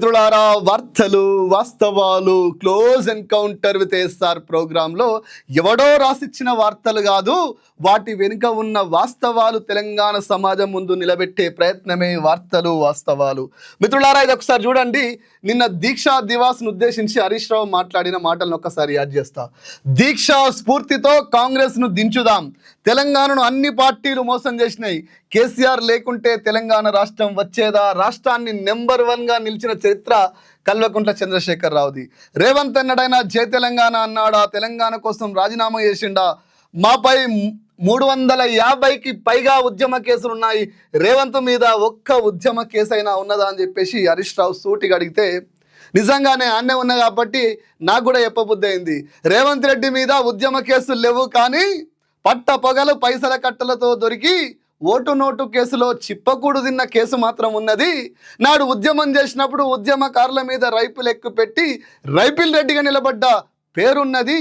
మిత్రులారా వార్తలు వాస్తవాలు క్లోజ్ ఎన్కౌంటర్ విత్ ఎస్ఆర్ ప్రోగ్రాంలో ఎవడో రాసిచ్చిన వార్తలు కాదు వాటి వెనుక ఉన్న వాస్తవాలు తెలంగాణ సమాజం ముందు నిలబెట్టే ప్రయత్నమే వార్తలు వాస్తవాలు. మిత్రులారా ఇది ఒకసారి చూడండి. నిన్న దీక్షా దివాస్ను ఉద్దేశించి హరీష్ రావు మాట్లాడిన మాటలను ఒక్కసారి యాడ్ చేస్తా. దీక్షా స్ఫూర్తితో కాంగ్రెస్ను దించుదాం. తెలంగాణను అన్ని పార్టీలు మోసం చేసినాయి. కేసీఆర్ లేకుంటే తెలంగాణ రాష్ట్రం వచ్చేదా? రాష్ట్రాన్ని నెంబర్ వన్గా నిలిచిన చరిత్ర కల్వకుంట్ల చంద్రశేఖర్ రావుది. రేవంత్ అన్నడైనా జై తెలంగాణ అన్నాడా? తెలంగాణ కోసం రాజీనామా చేసిండా? మాపై మూడు వందల యాభైకి పైగా ఉద్యమ కేసులు ఉన్నాయి. రేవంత్ మీద ఒక్క ఉద్యమ కేసు అయినా ఉన్నదా అని చెప్పేసి హరీష్ రావు సూటిగా అడిగితే నిజంగానే ఆన్నే ఉన్నా కాబట్టి నాకు కూడా చెప్పబుద్ధి అయింది రేవంత్ రెడ్డి మీద ఉద్యమ కేసులు లేవు కానీ పట్ట పొగలు పైసల కట్టలతో దొరికి ఓటు నోటు కేసులో చిప్పకూడు తిన్న కేసు మాత్రం ఉన్నది. నాడు ఉద్యమం చేసినప్పుడు ఉద్యమకారుల మీద రైపులు ఎక్కుపెట్టి రైపిల్ రెడ్డిగా నిలబడ్డ పేరున్నది.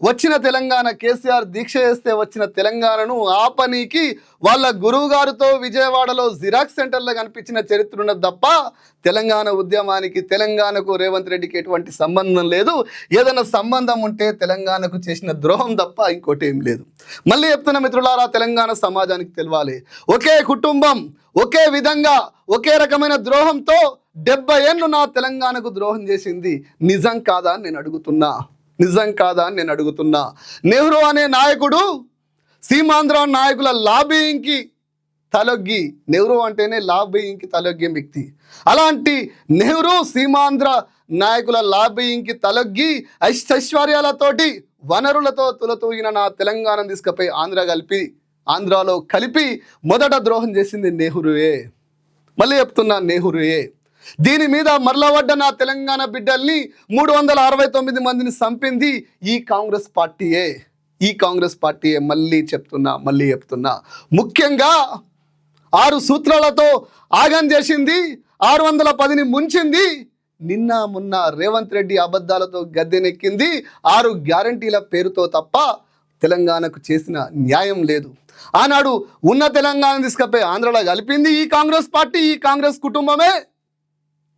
వచ్చిన తెలంగాణ కేసీఆర్ దీక్ష చేస్తే వచ్చిన తెలంగాణను ఆపనీకి వాళ్ళ గురువు గారితో విజయవాడలో జిరాక్స్ సెంటర్లో కనిపించిన చరిత్ర ఉన్నది తప్ప తెలంగాణ ఉద్యమానికి తెలంగాణకు రేవంత్ రెడ్డికి ఎటువంటి సంబంధం లేదు. ఏదైనా సంబంధం ఉంటే తెలంగాణకు చేసిన ద్రోహం తప్ప ఇంకోటి ఏం లేదు. మళ్ళీ చెప్తున్న మిత్రులారా తెలంగాణ సమాజానికి తెలవాలి. ఒకే కుటుంబం ఒకే విధంగా ఒకే రకమైన ద్రోహంతో డెబ్బై ఏళ్ళు నా తెలంగాణకు ద్రోహం చేసింది. నిజం కాదా అని నేను అడుగుతున్నా. నిజం కాదా అని నేను అడుగుతున్నా. నెహ్రూ అనే నాయకుడు సీమాంధ్ర నాయకుల లాబీయింగ్కి తలొగ్గి నెహ్రూ అంటేనే లాబీయింగ్కి తలొగ్గే వ్యక్తి. అలాంటి నెహ్రూ సీమాంధ్ర నాయకుల లాబీయింగ్కి తలొగ్గి ఐశ్వర్యాలతోటి వనరులతో తులతూగిన నా తెలంగాణ తీసుకుపోయి ఆంధ్ర కలిపి ఆంధ్రాలో కలిపి మొదట ద్రోహం చేసింది నెహ్రూయే. మళ్ళీ చెప్తున్నా నెహ్రూయే. దీని మీద మరలవడ్డ నా తెలంగాణ బిడ్డల్ని మూడు వందల అరవై తొమ్మిది మందిని చంపింది ఈ కాంగ్రెస్ పార్టీయే. ఈ కాంగ్రెస్ పార్టీయే మళ్ళీ చెప్తున్నా మళ్ళీ చెప్తున్నా. ముఖ్యంగా ఆరు సూత్రాలతో ఆగం చేసింది ఆరు వందల పదిని ముంచింది నిన్న మొన్న రేవంత్ రెడ్డి అబద్ధాలతో గద్దెనెక్కింది ఆరు గ్యారంటీల పేరుతో తప్ప తెలంగాణకు చేసిన న్యాయం లేదు. ఆనాడు ఉన్న తెలంగాణ తీసుకపోయి ఆంధ్రలో కలిపింది ఈ కాంగ్రెస్ పార్టీ ఈ కాంగ్రెస్ కుటుంబమే.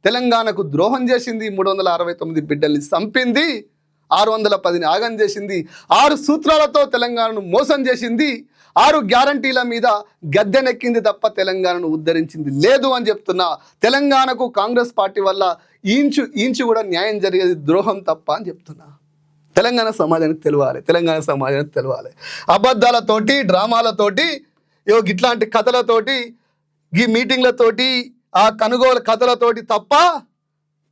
తెలంగాణకు ద్రోహం చేసింది మూడు వందల అరవై తొమ్మిది బిడ్డల్ని చంపింది ఆరు వందల పదిని ఆగం చేసింది ఆరు సూత్రాలతో తెలంగాణను మోసం చేసింది ఆరు గ్యారంటీల మీద గద్దెనెక్కింది తప్ప తెలంగాణను ఉద్ధరించింది లేదు అని చెప్తున్నా. తెలంగాణకు కాంగ్రెస్ పార్టీ వల్ల ఈంచు ఈంచు కూడా న్యాయం జరిగేది ద్రోహం తప్ప అని చెప్తున్నా. తెలంగాణ సమాజానికి తెలవాలి తెలంగాణ సమాజానికి తెలవాలి. అబద్ధాలతోటి డ్రామాలతోటి యో ఇట్లాంటి కథలతోటి ఈ మీటింగ్లతోటి ఆ కనుగోలు కథలతోటి తప్ప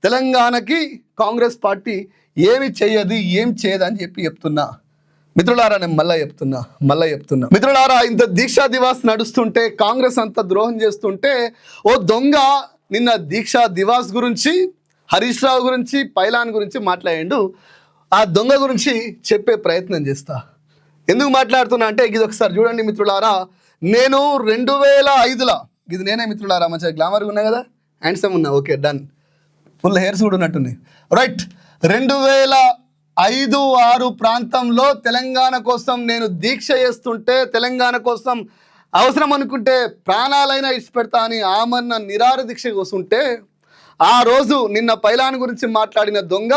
తెలంగాణకి కాంగ్రెస్ పార్టీ ఏమి చేయదు ఏం చేయదు అని చెప్పి చెప్తున్నా. మిత్రులారా నేను మళ్ళీ చెప్తున్నా మళ్ళీ చెప్తున్నా. మిత్రులారా ఇంత దీక్షా దివాస్ నడుస్తుంటే కాంగ్రెస్ అంత ద్రోహం చేస్తుంటే ఓ దొంగ నిన్న దీక్షా దివాస్ గురించి హరీష్ రావు గురించి పైలాన్ గురించి మాట్లాడిండు. ఆ దొంగ గురించి చెప్పే ప్రయత్నం చేస్తా. ఎందుకు మాట్లాడుతున్నా అంటే ఇది ఒకసారి చూడండి మిత్రులారా. నేను రెండు వేల ఐదులో ఇది నేనే మిత్రులారా మంచిగా గ్లామర్గా ఉన్నా కదా? హ్యాండ్సమ్ ఉన్నా ఓకే డన్ ఫుల్ హెయిర్స్ కూడా ఉన్నట్టున్నాయి రైట్ రెండు వేల ఐదు ఆరు ప్రాంతంలో తెలంగాణ కోసం నేను దీక్ష చేస్తుంటే తెలంగాణ కోసం అవసరం అనుకుంటే ప్రాణాలైనా ఇచ్చిపెడతా అని ఆమన్న నిరార దీక్ష కూస్తుంటే ఆ రోజు నిన్న పైలాన్ గురించి మాట్లాడిన దొంగ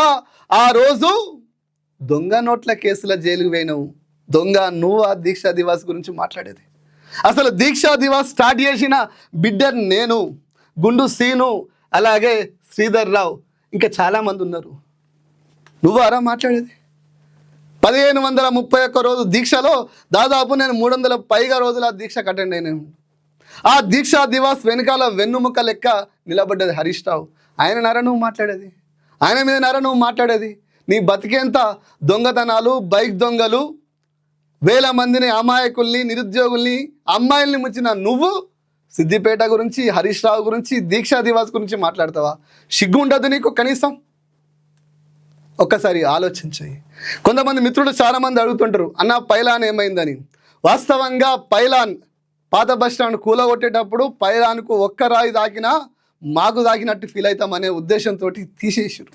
ఆ రోజు దొంగ నోట్ల కేసుల జైలుకు పోయినావు. దొంగ నువ్వు ఆ దీక్షా దివాస్ గురించి మాట్లాడేది. అసలు దీక్షా దివాస్ స్టార్ట్ చేసిన బిడ్డర్ నేను గుండు సీను అలాగే శ్రీధర్ రావు ఇంకా చాలామంది ఉన్నారు. నువ్వు అరా మాట్లాడేది? పదిహేను వందల ముప్పై ఒక్క రోజు దీక్షలో దాదాపు నేను మూడు వందల పైగా రోజులు ఆ దీక్ష అటెండ్ అయినాను ఆ దీక్షా దివాస్ వెనకాల వెన్నుముక్క లెక్క నిలబడ్డది హరీష్ రావు. ఆయన నర నువ్వు మాట్లాడేది? ఆయన మీద నర నువ్వు మాట్లాడేది? నీ బతికేంత దొంగతనాలు బైక్ దొంగలు వేల మందిని అమాయకుల్ని నిరుద్యోగుల్ని అమ్మాయిల్ని ముంచిన నువ్వు సిద్దిపేట గురించి హరీష్ రావు గురించి దీక్షా దివాస్ గురించి మాట్లాడతావా? సిగ్గు ఉండదు నీకు కనీసం? ఒక్కసారి ఆలోచించాయి. కొంతమంది మిత్రులు చాలామంది అడుగుతుంటారు అన్న పైలాన్ ఏమైందని? వాస్తవంగా పైలాన్ పాత బస్ స్టాండ్ కూలగొట్టేటప్పుడు పైలాన్కు ఒక్క రాయి దాకినా మాకు దాకినట్టు ఫీల్ అవుతామనే ఉద్దేశంతో తీసేసారు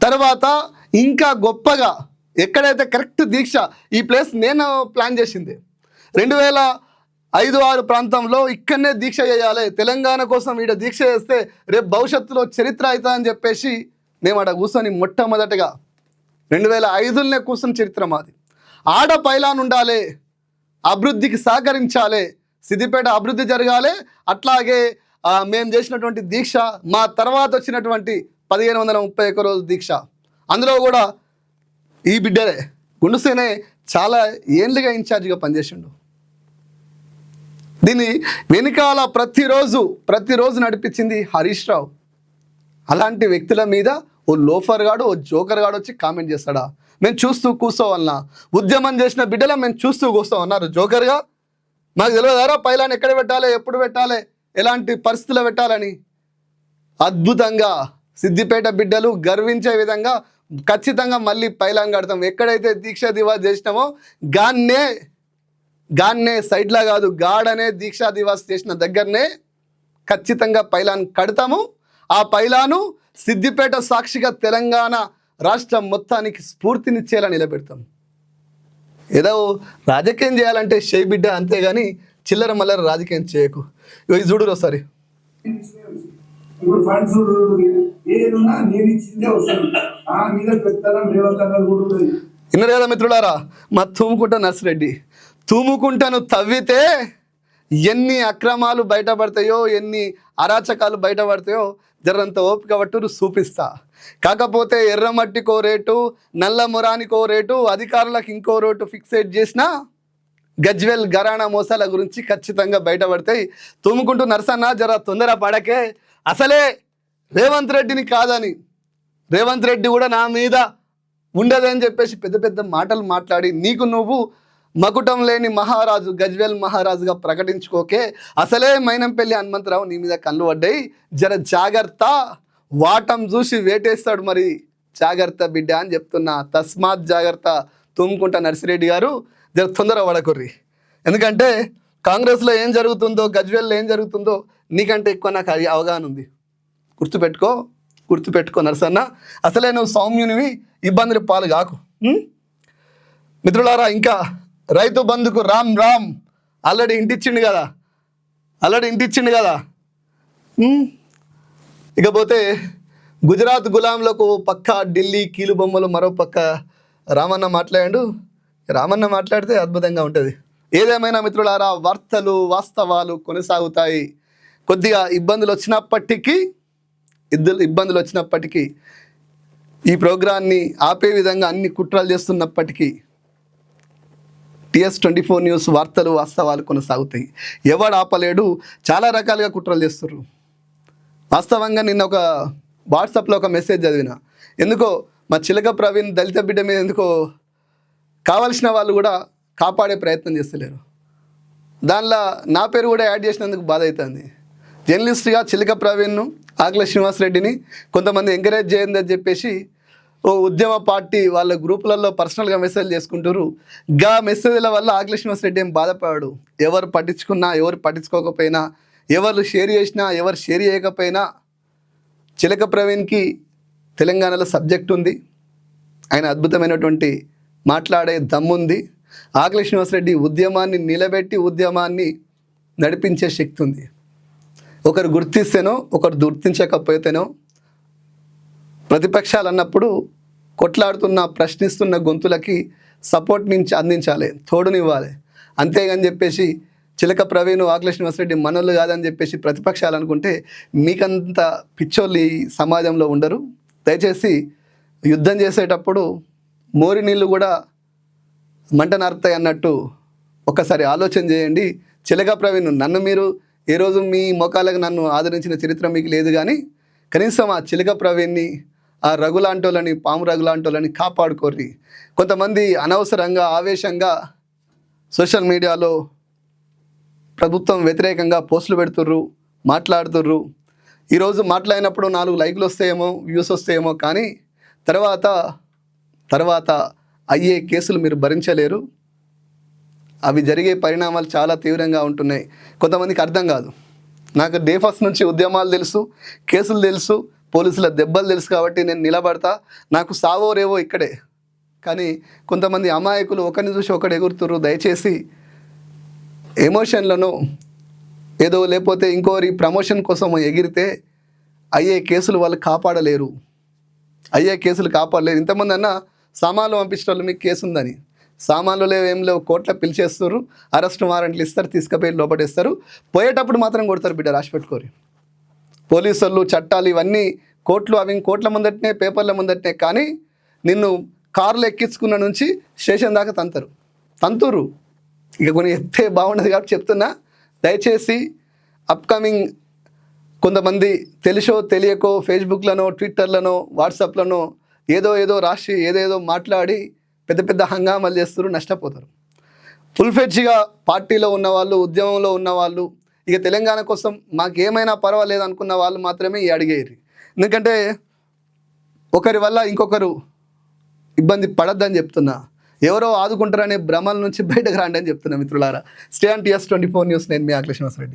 తర్వాత ఇంకా గొప్పగా ఎక్కడైతే కరెక్ట్ దీక్ష ఈ ప్లేస్ నేను ప్లాన్ చేసింది. రెండు వేల ఐదు ఆరు ప్రాంతంలో ఇక్కడనే దీక్ష చేయాలి. తెలంగాణ కోసం ఈడ దీక్ష చేస్తే రేపు భవిష్యత్తులో చరిత్ర అవుతా అని చెప్పేసి మేము ఆడ కూర్చొని మొట్టమొదటగా రెండు వేల ఐదులనే కూర్చుని చరిత్ర మాది. ఆడ పైలాన్ ఉండాలి అభివృద్ధికి సహకరించాలి సిద్దిపేట అభివృద్ధి జరగాలి అట్లాగే మేము చేసినటువంటి దీక్ష మా తర్వాత వచ్చినటువంటి పదిహేను వందల ముప్పై ఒక్క రోజు దీక్ష. అందులో కూడా ఈ బిడ్డలే గుండుసేనే చాలా ఏండ్లుగా ఇన్ఛార్జిగా పనిచేసిండు. దీన్ని వెనుకాల ప్రతిరోజు ప్రతిరోజు నడిపించింది హరీష్ రావు. అలాంటి వ్యక్తుల మీద ఓ లోఫర్ గాడు ఓ జోకర్ గాడు వచ్చి కామెంట్ చేస్తాడా? మేము చూస్తూ కూర్చోవాలన్నా. ఉద్యమం చేసిన బిడ్డలా మేము చూస్తూ కూర్చోమన్నారు జోకర్గా. మాకు తెలియదారా పైలాన్ని ఎక్కడ పెట్టాలి ఎప్పుడు పెట్టాలి ఎలాంటి పరిస్థితుల్లో పెట్టాలని? అద్భుతంగా సిద్దిపేట బిడ్డలు గర్వించే విధంగా ఖచ్చితంగా మళ్ళీ పైలాన్ కడతాం. ఎక్కడైతే దీక్ష దివాస్ చేసినామో గాన్నే గాన్నే సైడ్లా కాదు గాడనే దీక్షా దివాస్ చేసిన దగ్గరనే ఖచ్చితంగా పైలాన్ కడతాము. ఆ పైలాను సిద్దిపేట సాక్షిగా తెలంగాణ రాష్ట్రం మొత్తానికి స్ఫూర్తినిచ్చేలా నిలబెడతాం. ఏదో రాజకీయం చేయాలంటే షేబిడ్డ బిడ్డ అంతేగాని చిల్లర మల్లర రాజకీయం చేయకు. ఇవి చూడరు ఒకసారి. ఇప్పుడు ఫండ్స్ ఏదున్నా నేను ఇచ్చిందే వస్తుంది. ఆ మీద పెత్తనం కూడా ఉన్నది. విన్నారు కదా మిత్రులారా? మా తూముకుంట నర్సిరెడ్డి. తూముకుంటను తవ్వితే ఎన్ని అక్రమాలు బయటపడతాయో ఎన్ని అరాచకాలు బయటపడతాయో జరంత ఓపిక పట్టును చూపిస్తా కాకపోతే ఎర్రమట్టికో రేటు నల్ల మురానికో రేటు అధికారులకు ఇంకో రేటు ఫిక్సేట్ చేసినా గజ్వెల్ గరాణా మోసాల గురించి ఖచ్చితంగా బయటపడతాయి. తుమ్ముకుంటూ నరసన్న జర తొందర పడకే అసలే రేవంత్ రెడ్డిని కాదని రేవంత్ రెడ్డి కూడా నా మీద ఉండదని చెప్పేసి పెద్ద పెద్ద మాటలు మాట్లాడి నీకు నువ్వు మకుటం లేని మహారాజు గజ్వేల్ మహారాజుగా ప్రకటించుకోకే అసలే మైనంపల్లి హనుమంతరావు నీ మీద కళ్ళు పడ్డాయి. జర జాగ్రత్త వాటం చూసి వేటేస్తాడు మరి. జాగ్రత్త బిడ్డ అని చెప్తున్నా. తస్మాత్ జాగ్రత్త తుమ్ముకుంటా నర్సిరెడ్డి గారు. జర తొందర పడకుర్రి. ఎందుకంటే కాంగ్రెస్లో ఏం జరుగుతుందో గజ్వేల్లో ఏం జరుగుతుందో నీకంటే ఎక్కువ నాకు అది అవగాహన ఉంది. గుర్తుపెట్టుకో గుర్తుపెట్టుకో నరసన్న. అసలే నువ్వు సౌమ్యునివి ఇబ్బందులు పాలు కాకు. మిత్రులారా ఇంకా రైతు బంధుకు రామ్ రామ్. ఆల్రెడీ ఇంటిచ్చిండు కదా. ఆల్రెడీ ఇంటిచ్చిండు కదా. ఇకపోతే గుజరాత్ గులాంలకు పక్క ఢిల్లీ కీలు బొమ్మలు మరో పక్క రామన్న మాట్లాడాడు. రామన్న మాట్లాడితే అద్భుతంగా ఉంటుంది. ఏదేమైనా మిత్రులారా వార్తలు వాస్తవాలు కొనసాగుతాయి. కొద్దిగా ఇబ్బందులు వచ్చినప్పటికీ ఇద్దరు ఇబ్బందులు వచ్చినప్పటికీ ఈ ప్రోగ్రాన్ని ఆపే విధంగా అన్ని కుట్రలు చేస్తున్నప్పటికీ టిఎస్ ట్వంటీ ఫోర్ న్యూస్ వార్తలు వాస్తవాలు కొనసాగుతాయి. ఎవడు ఆపలేడు చాలా రకాలుగా కుట్రలు చేస్తున్నారు వాస్తవంగా నిన్న ఒక వాట్సాప్లో ఒక మెసేజ్ చదివిన. ఎందుకో మా చిలక ప్రవీణ్ దళిత బిడ్డ మీద ఎందుకో కావలసిన వాళ్ళు కూడా కాపాడే ప్రయత్నం చేస్తలేరు. దానిలో నా పేరు కూడా యాడ్ చేసినందుకు బాధ అవుతుంది. జర్నలిస్ట్గా చిలక ప్రవీణ్ను ఆకుల శ్రీనివాసరెడ్డిని కొంతమంది ఎంకరేజ్ చేయండి అని చెప్పేసి ఓ ఉద్యమ పార్టీ వాళ్ళ గ్రూపులలో పర్సనల్గా మెసేజ్ చేసుకుంటారు గా మెసేజ్ల వల్ల ఆకుల శ్రీనివాసరెడ్డి ఏం బాధపడాడు. ఎవరు పట్టించుకున్నా ఎవరు పట్టించుకోకపోయినా ఎవరు షేర్ చేసినా ఎవరు షేర్ చేయకపోయినా చిలక ప్రవీణ్కి తెలంగాణలో సబ్జెక్ట్ ఉంది. ఆయన అద్భుతమైనటువంటి మాట్లాడే దమ్ముంది. ఆకలి శ్రీనివాసరెడ్డి ఉద్యమాన్ని నిలబెట్టి ఉద్యమాన్ని నడిపించే శక్తి ఉంది. ఒకరు గుర్తిస్తేనో ఒకరు గుర్తించకపోతేనో ప్రతిపక్షాలు అన్నప్పుడు కొట్లాడుతున్న ప్రశ్నిస్తున్న గొంతులకి సపోర్ట్ నుంచి అందించాలి తోడునివ్వాలి. అంతేగాని చెప్పేసి చిలక ప్రవీణ్ ఆకుల శ్రీనివాసరెడ్డి మనోళ్ళు కాదని చెప్పేసి ప్రతిపక్షాలు అనుకుంటే మీకంత పిచ్చోళ్ళు ఈ సమాజంలో ఉండరు. దయచేసి యుద్ధం చేసేటప్పుడు మోరి నీళ్ళు కూడా మంట నారుతాయి అన్నట్టు ఒకసారి ఆలోచన చేయండి. చిలక ప్రవీణ్ నన్ను మీరు ఏ రోజు మీ మోకాలకు నన్ను ఆదరించిన చరిత్ర మీకు లేదు కానీ కనీసం ఆ చిలక ప్రవీణ్ని ఆ రగులాంటోళ్ళని పాము రగులాంటోళ్ళని కాపాడుకోర్రి. కొంతమంది అనవసరంగా ఆవేశంగా సోషల్ మీడియాలో ప్రభుత్వం వ్యతిరేకంగా పోస్టులు పెడుతుర్రు మాట్లాడుతుర్రు. ఈరోజు మాట్లాడినప్పుడు నాలుగు లైక్లు వస్తాయేమో వ్యూస్ వస్తాయేమో కానీ తర్వాత తర్వాత అయ్యే కేసులు మీరు భరించలేరు. అవి జరిగే పరిణామాలు చాలా తీవ్రంగా ఉంటున్నాయి. కొంతమందికి అర్థం కాదు. నాకు డే ఫస్ట్ నుంచి ఉద్యమాలు తెలుసు కేసులు తెలుసు పోలీసుల దెబ్బలు తెలుసు కాబట్టి నేను నిలబడతా. నాకు సావో రేవో ఇక్కడే. కానీ కొంతమంది అమాయకులు ఒకరిని చూసి ఒకడు ఎగురుతుర్రు. దయచేసి ఎమోషన్లను ఏదో లేకపోతే ఇంకోరి ప్రమోషన్ కోసం ఎగిరితే అయ్యే కేసులు వాళ్ళు కాపాడలేరు. అయ్యే కేసులు కాపాడలేరు. ఇంతమంది అన్నా సామాన్లు పంపించిన వాళ్ళు మీకు కేసు ఉందని. సామాన్లు లేవు ఏం లేవు కోట్ల పిలిచేస్తారు అరెస్ట్ వారెంట్లు ఇస్తారు తీసుకుపోయి లోపడేస్తారు పోయేటప్పుడు మాత్రం కొడతారు బిడ్డ రాసి పెట్టుకోరు. పోలీసులు చట్టాలు ఇవన్నీ కోట్లు అవి కోట్ల ముందటనే పేపర్ల ముందటనే కానీ నిన్ను కారులు ఎక్కించుకున్న నుంచి స్టేషన్ దాకా తంతరు. తంతురు. ఇక కొన్ని ఎత్తే బాగుండదు కాబట్టి చెప్తున్నా. దయచేసి అప్కమింగ్ కొంతమంది తెలుసో తెలియకో ఫేస్బుక్లను ట్విట్టర్లను వాట్సాప్లను ఏదో ఏదో రాసి ఏదేదో మాట్లాడి పెద్ద పెద్ద హంగామాలు చేస్తారు నష్టపోతారు. ఫుల్ ఫెడ్జ్గా పార్టీలో ఉన్నవాళ్ళు ఉద్యమంలో ఉన్న వాళ్ళు ఇక తెలంగాణ కోసం మాకేమైనా పర్వాలేదు అనుకున్న వాళ్ళు మాత్రమే ఈ అడిగేది ఎందుకంటే ఒకరి వల్ల ఇంకొకరు ఇబ్బంది పడద్దని చెప్తున్నా. ఎవరో ఆదుకుంటారనే భ్రమల నుంచి బయటకు రాండి అని చెప్తున్నా మిత్రులారా. Stay and TS twenty four news నేను మీ అఖిలేష్ రెడ్డి